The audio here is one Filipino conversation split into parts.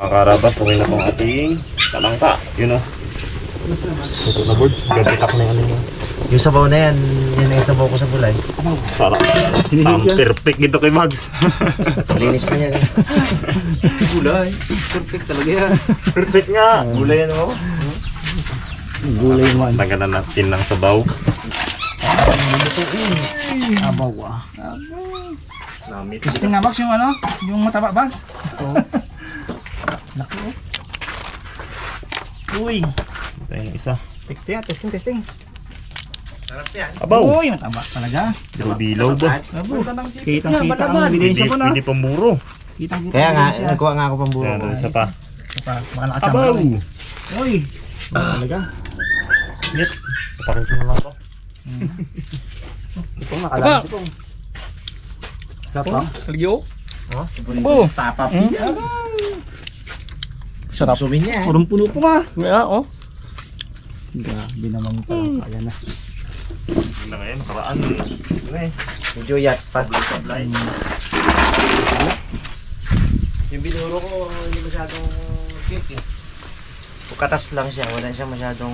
Mga karabas, okay na pong ating talangka. Yun o. Tutok na board. Gabitak na ano niya. Yung sabaw na yan, yun yung sabaw ko sa bulay. Sarap. Ang perfect dito kay Mags. Malinis pa yan. Gulay. Perfect talaga yan. perfect nga. Gulay yan oh. Gulay man. Tagalan natin ng sabaw. Abaw ah. Namit. Testing nga Bags yung ano? Yung mataba Bags? Laki oh. Uy. Ito yung isa. Tikti ah. Testing, testing. Abaw. Uy, mataba talaga. Dilaw ba? Abo. Kitang kita ang ebidensya po na. pwede pamburo. Kitang kita Kaya nga, nagkuha nga ako buo. Yan, isa pa. Pa, Baka nakachamba Abaw. Uy. Ba talaga? Yet. Papakin na lang ako. Ito nakalaman ito. Sarap lang. Kalyo? Oh, Oh, Tapap. Sarap. Sumin niya. Purong puno po nga. yeah, oh. Grabe naman talaga. Ayan na. Yun na ngayon, nakaraan. Yun eh. Medyo yat pa. Sablay. Yung binuro ko, hindi masyadong cute eh. Katas lang siya, wala siya masyadong...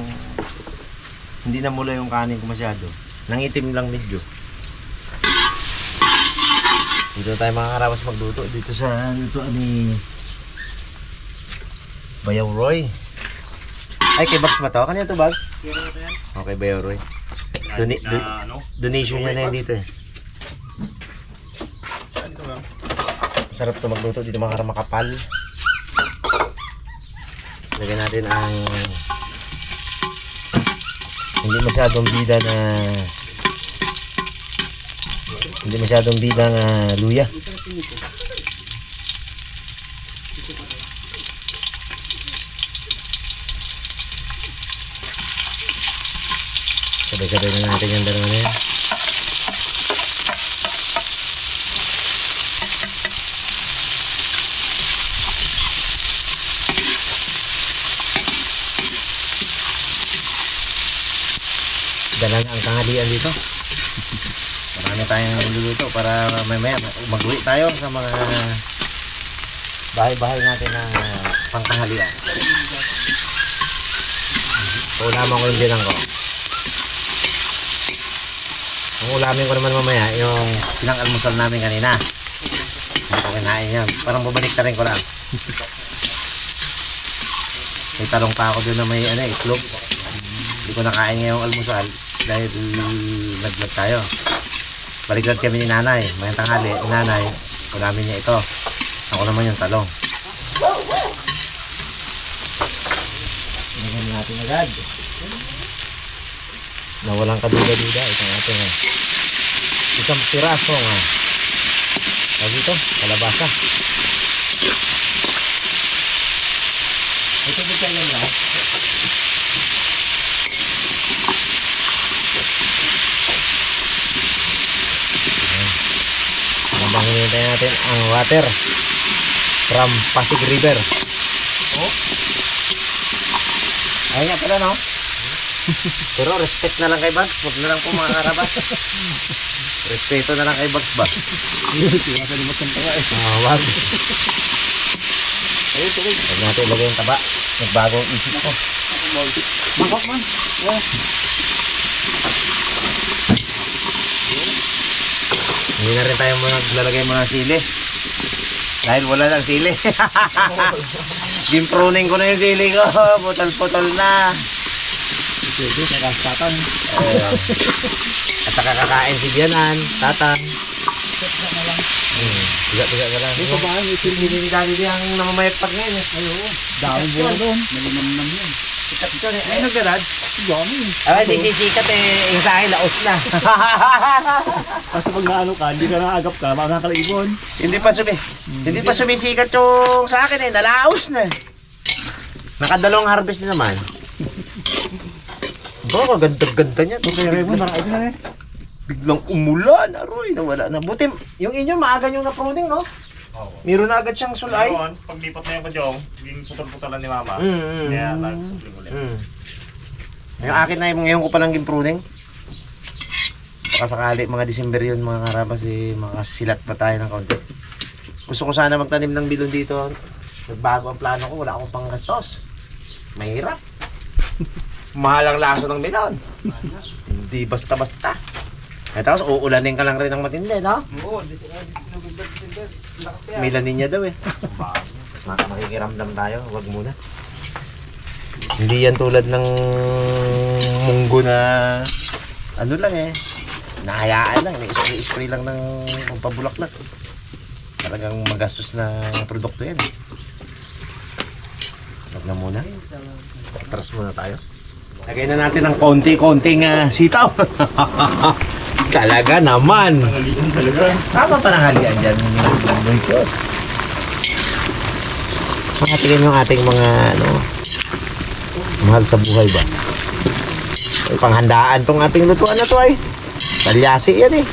Hindi na mula yung kanin ko masyado. Nangitim lang medyo. Dito tayo mga karawas magluto. Dito sa luto ni Bayaw Roy. Ay, kay Bags ba to? Kanina to, Bags? Okay, Bayaw Roy. Doni- Na, don- ano? Donation niya na yan dito eh. Sarap to magluto dito mga makapal. Lagyan natin ang hindi masyadong bida na hindi masyadong bida na luya. Sabay-sabay na natin yung dalawa na yan. Dala na ang tanghalian dito. Marami tayong niluluto para mamaya mag-uwi tayo sa mga bahay-bahay natin na pangtanghalian. Ulaman ko yung binang ko. Ang ulamin ko naman mamaya, yung pinang-almusal namin kanina. Hindi ko kinain yan. Parang babalik rin ko lang. May talong pa ako doon na may ano, itlog. Hindi ko nakain ngayong almusal dahil naglag tayo. Baliktad kami ni nanay. May tanghali, ni nanay, ulamin niya ito. Ako naman yung talong. Tingnan natin agad. Na walang kaduga-duga. Itong ating eh. Isang piraso nga. Tawag ito, kalabasa. Ito din yan lang. Habang hinihintay natin ang water from Pasig River. Oh. Ayun nga pala no. Pero respect na lang kay Bugs. Huwag na lang po mga karabas. Respeto na lang kay Bugs ba? Nakalimutan pa nga eh. Ah, wag. Ayun, tuloy. Huwag natin ilagay yung taba. Nagbago ang isip ko. Mangkok man. Yeah. Hindi na rin tayo maglalagay mga sili. Dahil wala lang sili. Gimpruning ko na yung sili ko. Putol-putol na. Pwede, nakastatan. Ayan. At saka kakain si Dianan, Tatan. Hmm. Tiga-tiga ka lang. Yung pabahan, yung sili. Hindi ni Daddy ang namamayagpag ngayon. eh. Ayo, dami buwan doon. Nalinamnam yan. Sikat ito. eh. Ay, nagdalad. Dami. Ay, di sisikat eh. Yung sa akin, laos na. Kasi pag naano ka, hindi ka naagap ka, makakalaibon. hindi pa sumi. Hindi pa sumisikat yung sa akin eh. Nalaos na. Nakadalawang harvest na naman. Baka ganda-ganda niya. Kaya Raymond, nakaibon na eh. Biglang umulan. Aroy, nawala na. Buti, yung inyo maaga yung na-pruning, no? Oo. Meron na agad siyang sulay. Ngayon, pag lipat na yung kadyong, yung putol-putolan ni Mama. Mm, mm, Kaya mm. nag-subling ulit. Mm. Yung akin na yung ngayon ko palang gimpruning. Baka sakali mga December yun mga karabas eh, mga silat pa tayo ng kaunti. Gusto ko sana magtanim ng bilon dito Nagbago ang plano ko, wala akong panggastos. Mahirap. Mahal ang laso ng milon. Hindi basta-basta. Eh tapos uulanin ka lang rin ng matindi, no? Oo, November, December. Lakas kaya. Milanin niya daw eh. Mak- Makikiramdam tayo, wag muna. Hindi yan tulad ng munggo na ano lang eh. Nahayaan lang, spray-spray lang ng pampabulaklak. Talagang magastos na produkto yan. eh. Wag na muna. Atras muna tayo. Lagay na natin ng konti-konting ah, sitaw. Talaga naman. Nangalian talaga. Tama pa halian dyan. Boy ko. Mga tingin yung ating mga ano, mahal sa buhay ba? Ay, panghandaan tong ating lutuan na to ay. Talyasi yan eh.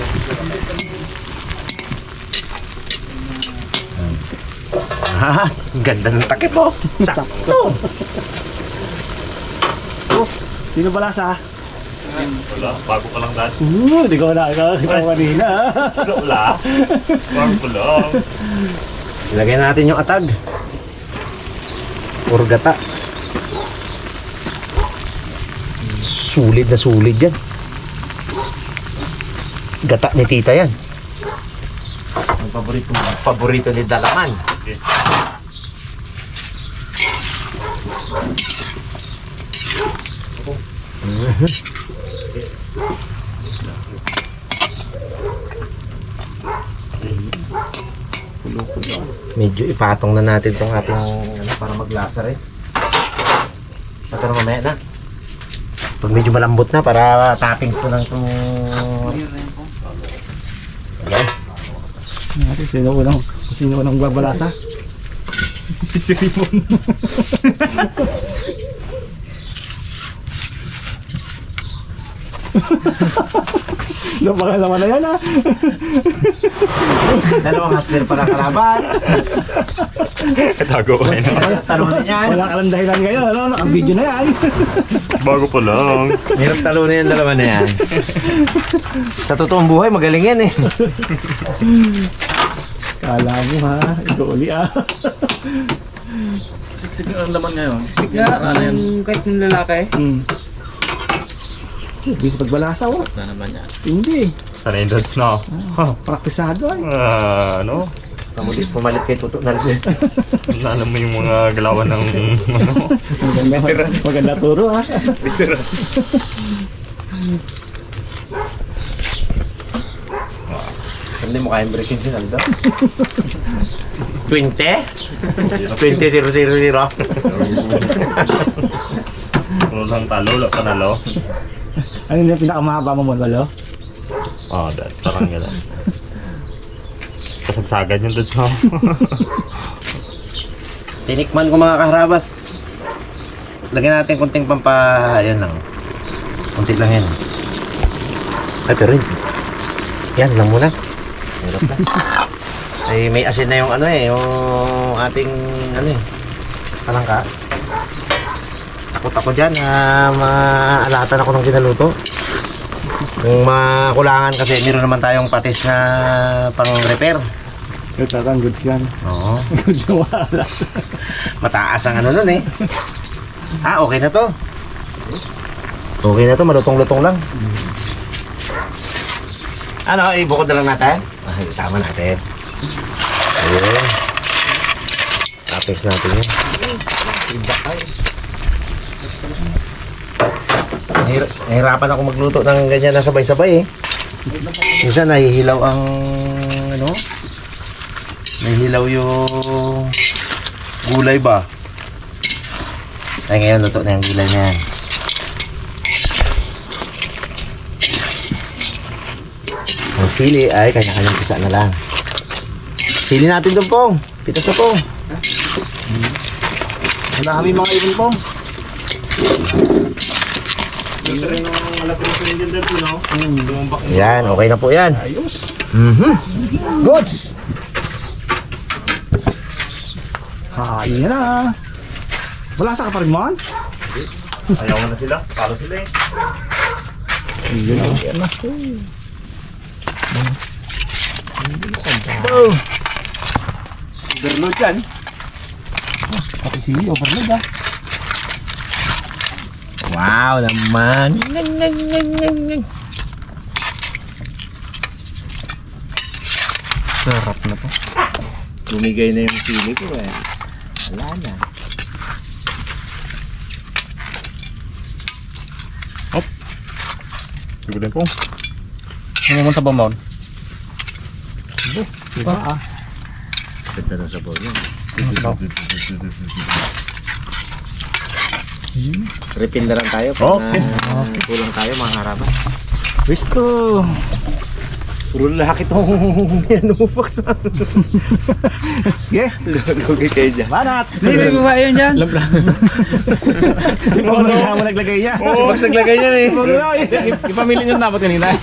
Ha, ganda ng takip mo. Sakto. Sino pala sa? Wala, bago ka lang dati. Uh, hindi ko na nakakita ko kanina. Wala. Bago ka lang. Ilagay natin yung atag. Puro gata. Sulit na sulit yan. Gata ni tita yan. Ang paborito, paborito ni Dalaman. Okay. Medyo ipatong na natin tong ating ano, para maglasa rin. Pero mamaya na. Pag medyo malambot na para toppings na lang itong... Ayan. Natin, sino unang, sino unang babalasa? si Raymond. Napakalaman na yan ah. Dalawang hustler pala kalaban. Tago ka na. Talunin yan. Wala ka lang dahilan ngayon. Ano? Naka-video na yan. Bago pa lang. Hirap talunin yung dalawa na yan. Sa totoong buhay, magaling yan eh. Kala mo ha. Ikaw uli ah. Siksik ang laman ngayon. Siksik nga. Ano yan? Kahit yung lalaki. Hmm. Hindi sa pagbalasa oh. Na naman yan. Hindi. Sana yung dads na. Oh, praktisado ay. Ah, ano? Pamulit, pumalit kay Tuto na rin. Alam mo yung mga galawan ng ano? Maganda, maganda turo ha. Hindi mo kayang breaking si Naldo. 20? 20-0-0-0. Ano lang talo, wala panalo. Ano yung pinakamahaba mo mo, Lolo? Oh, dads. Parang gano'n. Kasagsagan yung dads mo. Tinikman ko mga kaharabas. Lagyan natin konting pampa... Yan lang. Kunti lang yan. Ay, pero hindi. Yan lang muna. Hirap na. Ay, may asin na yung ano eh. Yung ating ano eh. Palangka. Takot ako dyan na maalatan ako ng kinaluto. Kung makulangan kasi meron naman tayong patis na pang-repair. Ito talagang goods yan. Oo. Goods yung wala. Mataas ang ano nun eh. Ah, okay na to. Okay na to, malutong-lutong lang. Ano, ibukod na lang natin? Ah, isama natin. Ayun. Tapos natin yun. Nahirapan ako magluto ng ganyan na sabay-sabay eh. Minsan nahihilaw ang ano? Nahihilaw yung gulay ba? Ay ngayon luto na yung gulay na yan. Ang sili ay kanya-kanyang pisa na lang. Sili natin doon pong. Pitas na pong. Wala kami mga ibon po. Yan, okay na po yan. Ayos. Mhm. Goods! Hain na. Wala sa ka pa rin mo? Ayaw na sila. Talo sila eh. Yun na. Yan na. Overload yan. Pati sili, overload ah. Wow naman. Sarap na to. Bumigay na yung sili ko eh. Wala na. Siguro din po. Ano naman sa bamon? Diba ah? Ganda ng sabaw niya. Refill na lang tayo kung Okay. ah, kulang tayo mga haraba. Wisto! Puro lalaki tong yan umupak sa Yeah! Lugi kayo dyan. Banat! Hindi, may babae yan dyan. Alam lang. si Polo na mo naglagay niya. Subak sa glagay niya eh. Ipamili niyo na dapat kanina.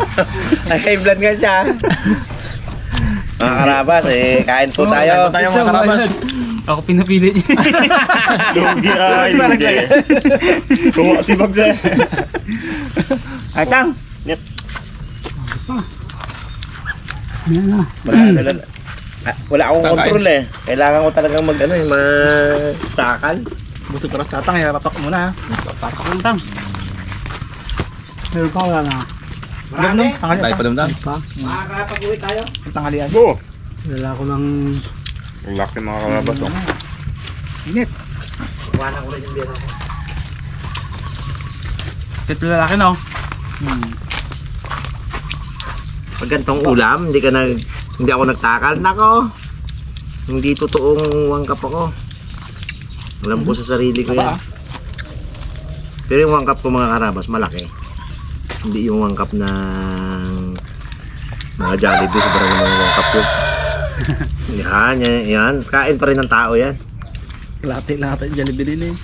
Ay, high blood nga siya. Mga karabas, eh, kain po tayo. tayo mga karabas. Ako pinapili niya. Lugi ay, hindi. Kuha si Bagse. Ay, Tang! Wala, wala, ah, wala akong control eh. Kailangan ko talagang mag, ano eh, matakal. Busog ka rin tatang, irapak mo na. Tapak mo tang. Meron pa wala na. Marami. Tayo pa damdam. Makakapag-uwi tayo. Ang tanghalian. Go! Dala ko ng Ang laki mga kalabas oh. init. Iwanan ko rin yung biyano ko. Ito lalaki na oh. Hmm. Pag ganitong ulam, hindi ka nag, hindi ako nagtakal. Nako, hindi totoong wangkap ako. Alam ko sa sarili ko yan. Ah. Pero yung wangkap ko mga karabas, malaki. Hindi yung wangkap ng mga Jollibee, sobrang mga wangkap ko. yan, yan, yan. Kain pa rin ng tao yan. Lati lahat ang Jollibee din eh.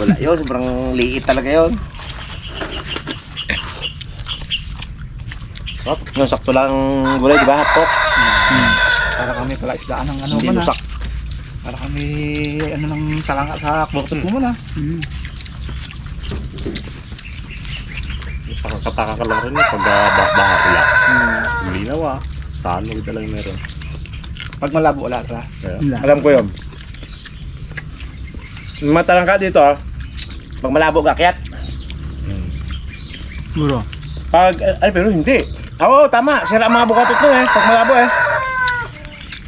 Wala yun, sobrang liit talaga yun. Sarap. Yung sakto lang gulay, di ba? Hotpot. Para kami pala isdaan ng ano Hindi mo na. lusak. Para kami ano ng talanga sa burtot mo muna. Pakakataka ka lang rin eh, pag uh, baha wala. Linaw ah. Tanog talaga meron. Pag malabo wala ka. Kaya, Alam ko yun. Matalang ka dito, ah. pag malabo gakyat. Guro. Pag, ay pero hindi. Oo, tama. Sira ang mga bukatot ko eh. Pag malabo eh.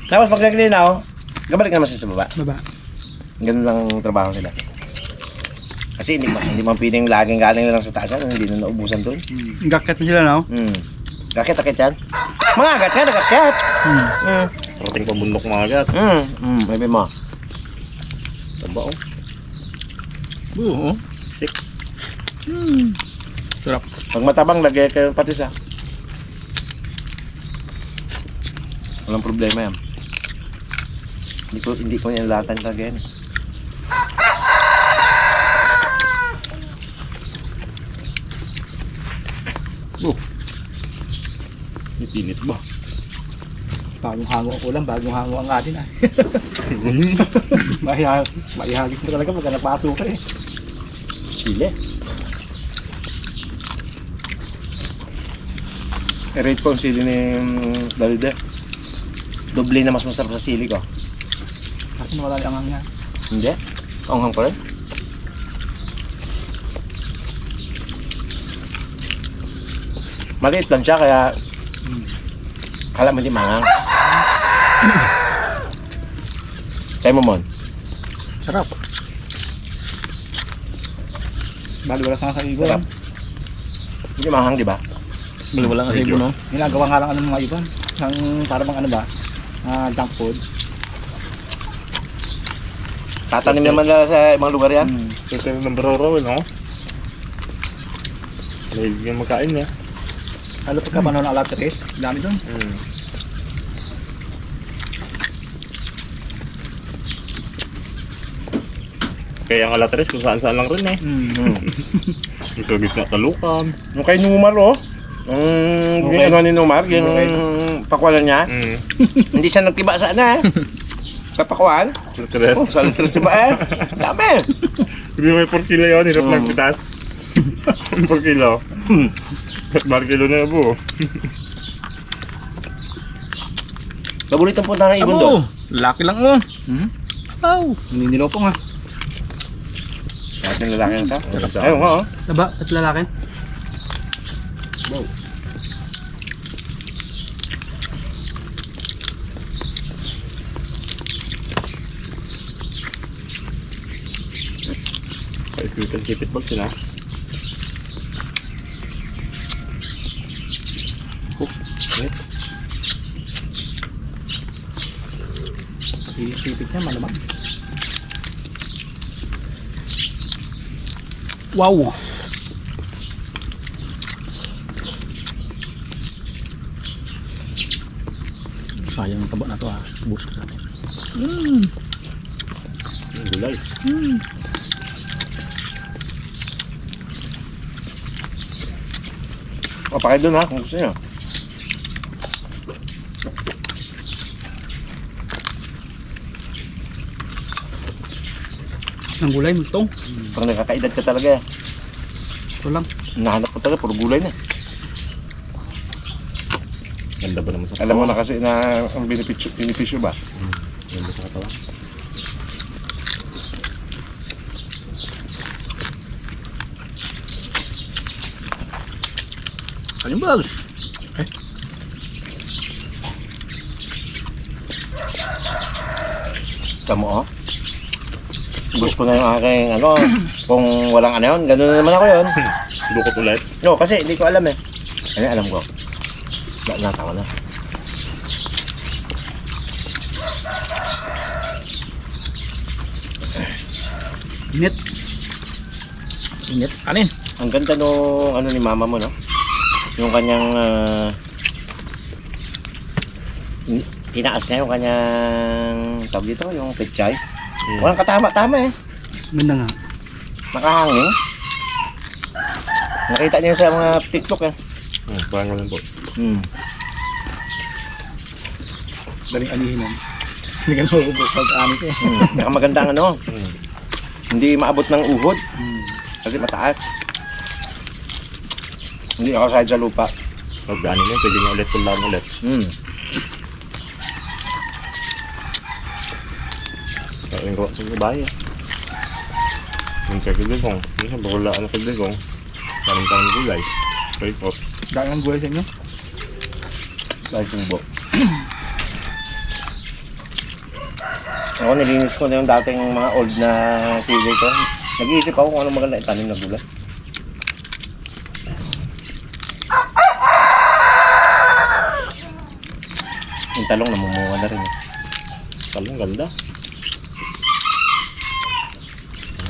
Tapos pag naglinaw, gabalik naman siya sa baba. Baba. Ganun lang ang trabaho nila. Kasi hindi man, hindi man pwedeng laging galing lang sa taas yan, hindi na naubusan doon. Gakat mo sila no? Hmm. Gakit, akit yan. Mga agat ka, nagakyat. Hmm. Hmm. Rating pabundok mga agat. Hmm. Hmm. Maybe mo. Taba oh. Oo. Sick. Sarap. Pag matabang, lagay kayo patis ah. Walang problema yan. Hindi ko, hindi ko nilalatan talaga yan. Itinit ba? Bagong hango ang ulam, bagong hango ang atin ah. Maihag, maihagis mo talaga pagka napasok ka eh. Sile. I-rate ko ang sili ni mm, Dalde. Doble na mas masarap sa sili ko. Kasi nawala ang hangya. Hindi? Anghang pa rin? Maliit lang siya kaya kala mo di mangang. Kaya mo mon. Sarap. Bali wala sa sa ibon. Sarap. Hindi manghang di ba? Bali wala sa ibon, no? Ginagawa nga lang ano ng mga ibon. Ang para bang ano ba? Ah, junk food. Tatanim naman na sa ibang lugar yan. Hmm. Ito ng baroro, no? Yung magkain niya. Lalo pagka panahon ng alatres, dami doon. Hmm. Kaya ang alatres kung saan saan lang rin eh. Hmm. Hmm. Ito gitna talukan. Yung kay Numar oh. Yung Okay. ano ni Numar, yung Okay. pakwalan niya. Hmm. Hindi siya nagtiba sa ano eh. Sa pakwan. Alatres. Oh, sa litros diba eh. Dami. Hindi may 4 kilo yun, hirap lang pitas. 4 kilo. Hmm. 4 kilo na po. Paboritong punta ng ibon doon. Laki lang oh. Oh! Ninilopong ah. Kahit yung lalaki na ito. Ayun nga oh. Taba at lalaki. Kaibigan sipit box sila. Isipit niya, malamang. Wow! Sayang ang taba na to ha. Bus ko sa atin. Hmm, Gulay. O, pakay doon ha, kung gusto nyo. Ang gulay, mutong. Pag nakakaedad ka talaga, Ito lang. nahanap ko talaga, puro gulay na. Ganda ba naman sa Alam mo na kasi na ang benepisyo, benepisyo ba? Ganda sa katawan. Ano ba? Tamo oh. Gusto ko na yung aking ano, kung walang ano yun, gano'n na naman ako yun. Bukot ulit. No, kasi hindi ko alam eh. Ano alam ko? Na, natawa na. Init. Init. Kanin. Ang ganda nung ano ni mama mo, no? Yung kanyang ah, in- tinaas niya yung kanyang tawag dito, yung pechay. Hmm. Walang katama-tama eh. Ganda nga. Nakahangin. Nakita niyo sa mga TikTok eh. Hmm, parang ganun po. Hmm. Daling anihin yan. Hindi ka naubos pag anit eh. hmm. Saka maganda ang ano, Hmm. hindi maabot ng uhod. Kasi mataas. Hindi ako sa lupa. Pag ano yun, pwede nyo ulit tulaan ulit. Hmm. Kaya ko sa bahay eh. Yung kagigong. Yung bakula ang kagigong. Parang-parang gulay. Pwede po. Dahil ang gulay sa inyo. Dahil tubo. Ako nilinis ko na yung dating mga old na kilay ko. Nag-iisip ako kung anong maganda itanim na gulay. Yung talong namumunga na rin. eh. Talong ganda.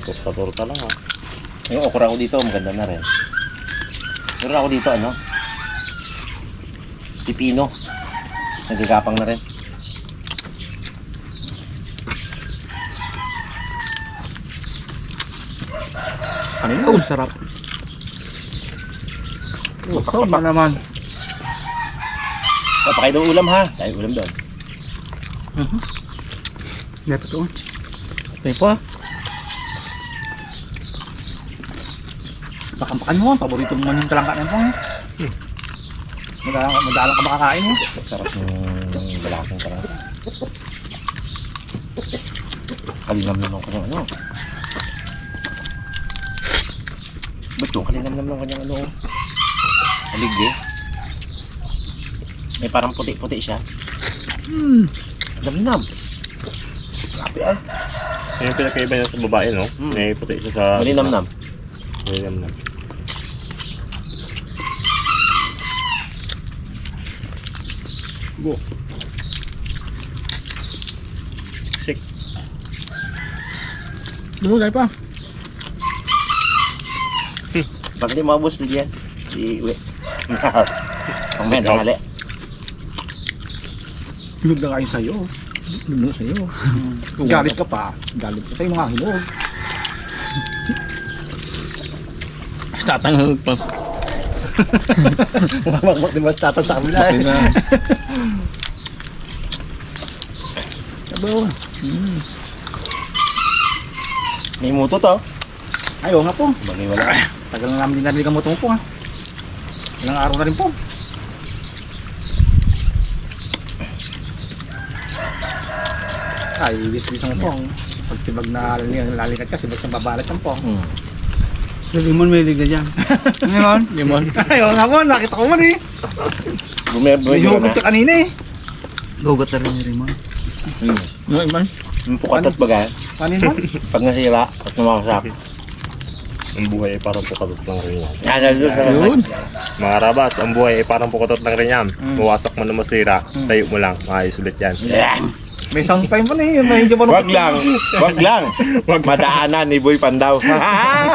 Torta-torta lang ah. Yung okra ko dito, maganda na rin. Meron ako dito, ano? Pipino. Nagagapang na rin. Kanin. Oh, sarap. Oh, so na naman. Papakay daw ulam ha. Tayo ulam doon. Hindi pa ito. Tayo po ah. Pakampakan mo, paborito mo man yung talangka na ito. eh. Madalang, madalang ka makakain mo. Sarap ng balakang ka na. Kalinam naman ko ng ano. Ba't yung kalinam naman ng kanyang ano? Alig eh. May parang puti-puti siya. Hmm. Kalinam. Grabe. Yan yung pinakaiba niya sa babae, no? Hmm. May puti siya sa... Malinam-nam. Malinam-nam. Go. Sick. Dulu tayo pa. Pag hindi maubos, bigyan. Si Uwe. Ang may tangali. Hinog na kayo sa'yo. Hinog na sa'yo. Galit ka pa. Galit ka sa'yo mga hinog. Tatang pa. Mamakmak din ba tatang sa kabila eh. Sabaw. May muto to. Ay, oo nga po. Bagay wala. Tagal na namin din narinig ang moto mo po ha. Ilang araw na rin po. Ay, bis-bis ang pong. Pag sibag na lalikat ka, sibag sa babalat ang pong. Hmm. Sa limon may liga dyan. Limon? Limon. Ayaw nga mo, nakita ko man eh. Bumibig May hugot ka kanina eh. Gugot na rin yung limon. Hmm. Yung iman. Yung pukatot baga, Kanin mo? pag nasira at namakasak. Ang buhay ay parang pukatot lang rin yan. Yan, yun. Yun. Mga rabas, ang buhay ay parang pukatot lang rin yan. Mawasak mo na masira, tayo mo lang, maayos ulit yan. Yeah. May sound time mo na eh. May medyo parang... Wag lang, wag lang. Madaanan ni Boy Pandaw.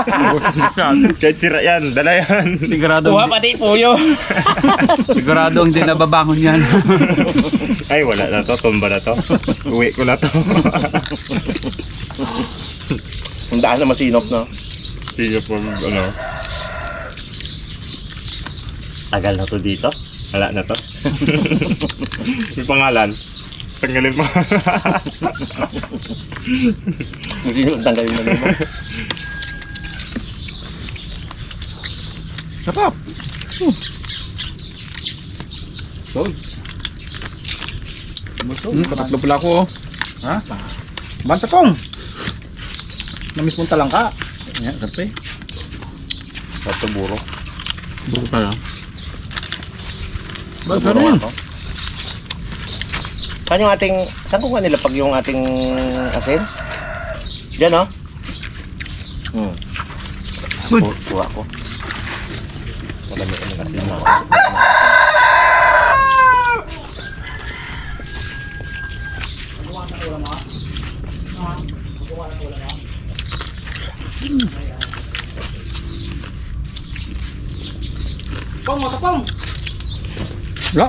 Kahit sira yan, dala yan. Sigurado, Tuwa pati puyo. sigurado hindi nababangon yan. Ay, wala na to, tumba na to. Uwi ko na to. Ang daan na masinop, no? Sige po, ano. Tagal na to dito. Wala na to. May pangalan. Tanggalin mo. Hindi yung tanggalin na mo. Sarap. Sold. Hmm, katatlo pala ako oh. Ha? Banta tong. Namiss mong talang ka. Yan, kape. Sa buro. Buro pala. Basta Basta rin. Saan yung ating, saan ko nila pag yung ating asin? Diyan, no? Hmm. Good. Ku- Kuha ko. Madami ko ng asin na. Pong, mata pong. Wala.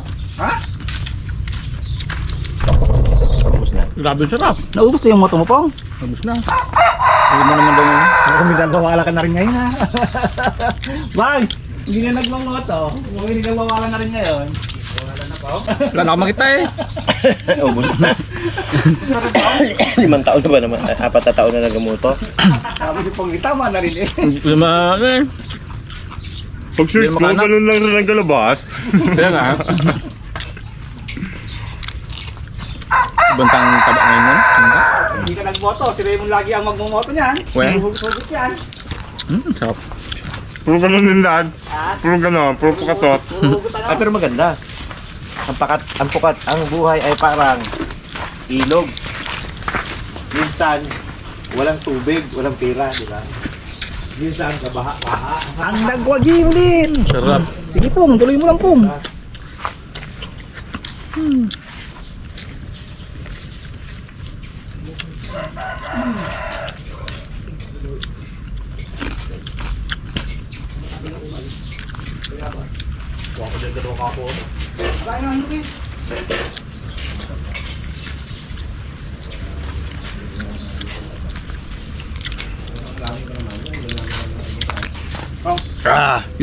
Tapos na. Grabe sarap. Naubos na yung moto mo, Pong. Tapos na. Hindi mo naman daw yun. Ako may nagwawala ka na rin ngayon ha. Bags! Hindi na nagmamoto. Kung hindi nagwawala na rin ngayon. Wala na ako makita eh. Ubus na. Limang taon na ba naman? Eh, Apat na taon na nagamuto. Sabi si Pong, tama na rin eh. Lima, eh. Pag search ko, ganun lang rin ang galabas. Kaya nga. Bantang. Nagmoto. Si Raymond lagi ang magmumoto niyan. Well. Hugot yan. Hmm, sarap. Puro ganun din lahat. Puro ganun, puro pukatot. Ay, pero maganda. Ang pakat, ang pukat, ang buhay ay parang ilog. Minsan, walang tubig, walang pera, di ba? Minsan, kabaha, baha. Ang nagwagi mo din. Sarap. Sige Pong, tuloy mo lang Pong. Ah,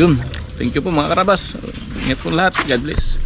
yun. Thank you po mga karabas. Ingat po lahat. God bless.